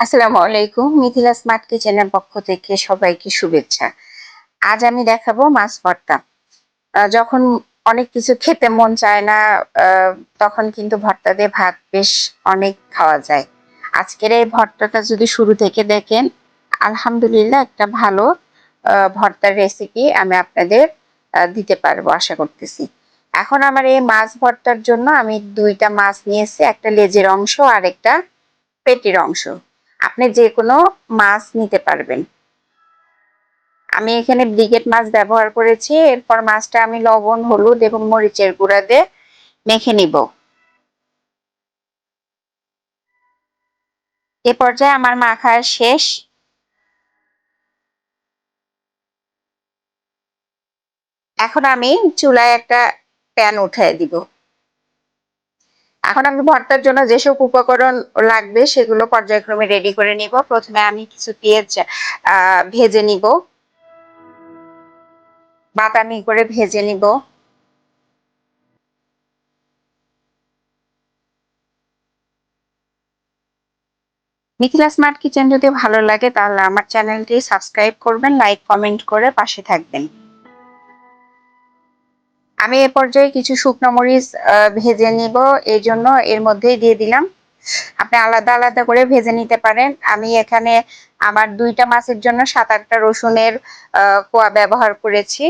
আসসালামু আলাইকুম, মিথিলা স্মার্ট কিচেনের পক্ষ থেকে সবাইকে শুভেচ্ছা। আজ আমি দেখাবো মাছ ভর্তা। যখন অনেক কিছু খেতে মন চায় না তখন কিন্তু ভর্তা দিয়ে ভাত বেশ অনেক খাওয়া যায়। আজকের এই ভর্তাটা যদি শুরু থেকে দেখেন, আলহামদুলিল্লাহ একটা ভালো ভর্তার রেসিপি আমি আপনাদের দিতে পারব আশা করতেছি। এখন আমার এই মাছ ভর্তার জন্য আমি দুইটা মাছ নিয়েছি, একটা লেজের অংশ আর একটা পেটির অংশ। আপনি যে কোনো মাছ নিতে পারবেন। আমি এখানে ব্রিগেড মাছ ব্যবহার করেছি, এরপর মাছটা আমি লবণ, হলুদ এবং মরিচের গুঁড়া দিয়ে মেখে নিব। এ পর্যায়ে আমার মাখা শেষ। এখন আমি চুলায় একটা প্যান উঠাই দিব। এখন আমি ভর্তার জন্য যেসব উপকরণ লাগবে সেগুলো পর্যায়ক্রমে রেডি করে নিব। প্রথমে আমি কিছু পেঁয়াজ ভেজে নিব। বাদামি করে ভেজে নিব। মিথিলা স্মার্ট কিচেন যদি ভালো লাগে তাহলে আমার চ্যানেলটি সাবস্ক্রাইব করবেন, লাইক, কমেন্ট করে পাশে থাকবেন। আমি এ পর্যায়ে কিছু শুকনো মরিচ ভেজে নিব। এই জন্য এর মধ্যেই দিয়ে দিলাম। আপনি আলাদা আলাদা করে ভেজে নিতে পারেন। আমি এখানে আমার দুইটা মাছের জন্য সাত আটটা রসুনের কোয়া ব্যবহার করেছি।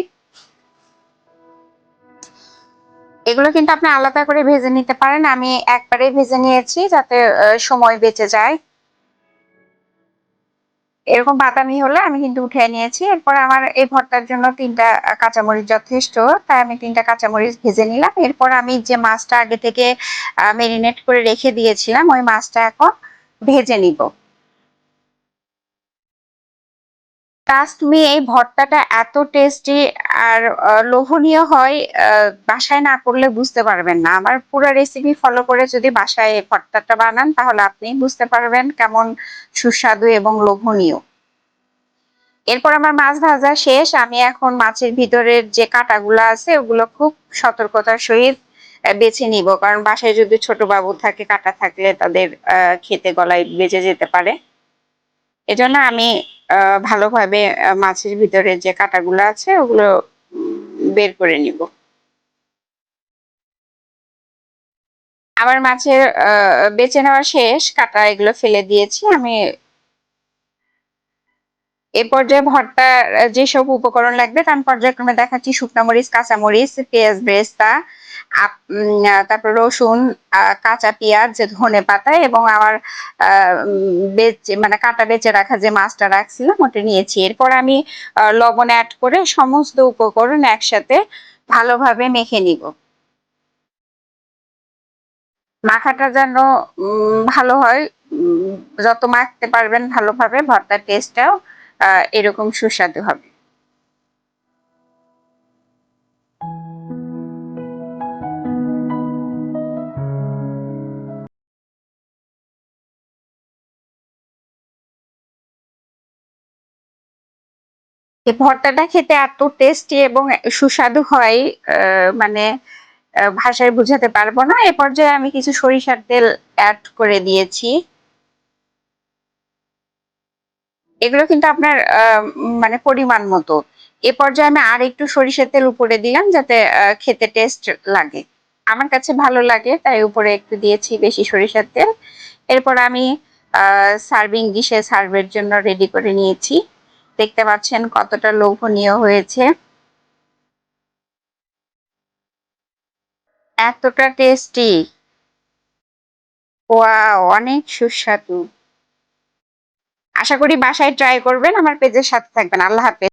এগুলো কিন্তু আপনি আলাদা করে ভেজে নিতে পারেন। আমি একবারে ভেজে নিয়েছি যাতে সময় বেঁচে যায়। এরকম বাদামি হলে আমি কিন্তু উঠে নিয়েছি। এরপর আমার এই ভর্তার জন্য তিনটা কাঁচামরিচ যথেষ্ট। তাই আমি তিনটা কাঁচামরিচ ভেজে নিলাম। এরপর আমি যে মাছটা আগে থেকে মেরিনেট করে রেখে দিয়েছিলাম, ওই মাছটা এখন ভেজে নিব। ট্রাস্ট মি এই ভর্তাটা এত টেস্টি আর লোভনীয় হয় বাসায় না করলে বুঝতে পারবেন না। আমার পুরো রেসিপি ফলো করে যদি বাসায় ভর্তাটা বানান, তাহলে আপনি বুঝতে পারবেন কেমন সুস্বাদু এবং লোভনীয়। এরপর আমার মাছ ভাজা শেষ। আমি এখন মাছের ভিতরের যে কাটাগুলো আছে, ওগুলো খুব সতর্কতার সহিত বেছে নিব। কারণ বাসায় যদি ছোট বাবু থাকে, কাটা থাকলে তাদের খেতে গলায় বেঁচে যেতে পারে। এজন্য আমি ভালোভাবে মাছের ভিতরে যে কাটাগুলো আছে, ওগুলো বের করে নিব। আমার মাছের বেছে নেওয়া শেষ, কাটা এগুলো ফেলে দিয়েছি, আমি এ পর্যায়ে ভর্তার যেসব উপকরণ লাগবে তার পর্যায়ক্রমে দেখাচ্ছি শুকনো মরিচ কাঁচামরিচ পেঁয়াজ ব্রেস্তা তারপর রসুন কাঁচা পেঁয়াজ, ধনে পাতা এবং আমার বেচে মানে কাটা বেচে রাখা যে মাছটা রাখছিলাম ওটা নিয়েছি। এরপর আমি লবণ অ্যাড করে সমস্ত উপকরণ একসাথে ভালোভাবে মেখে নিব। মাখাটা যেন ভালো হয় যত মাখতে পারবেন ভালোভাবে ভর্তার টেস্টটাও এরকম সুস্বাদু হবে। ভর্তাটা খেতে এত টেস্টি এবং সুস্বাদু হয় মানে ভাষায় বুঝাতে পারব না। এ পর্যায়ে আমি কিছু সরিষার তেল অ্যাড করে দিয়েছি। এগুলো কিন্তু আপনার মানে পরিমাণ মতো। এ পর্যায়ে আমি আর একটু সরিষার তেল উপরে দিলাম যাতে খেতে টেস্ট লাগে। আমার কাছে ভালো লাগে, তাই উপরে একটু দিয়েছি বেশি সরিষার তেল। এরপর আমি সার্ভিং ডিশে সার্ভের জন্য রেডি করে নিয়েছি। দেখতে পাচ্ছেন কতটা লোভনীয় হয়েছে। এতটা টেস্টি ওয়াও অনেক সুস্বাদু। আশা করি বাসায় ট্রাই করবেন আমার পেজের সাথে থাকবেন। আল্লাহ হাফেজ।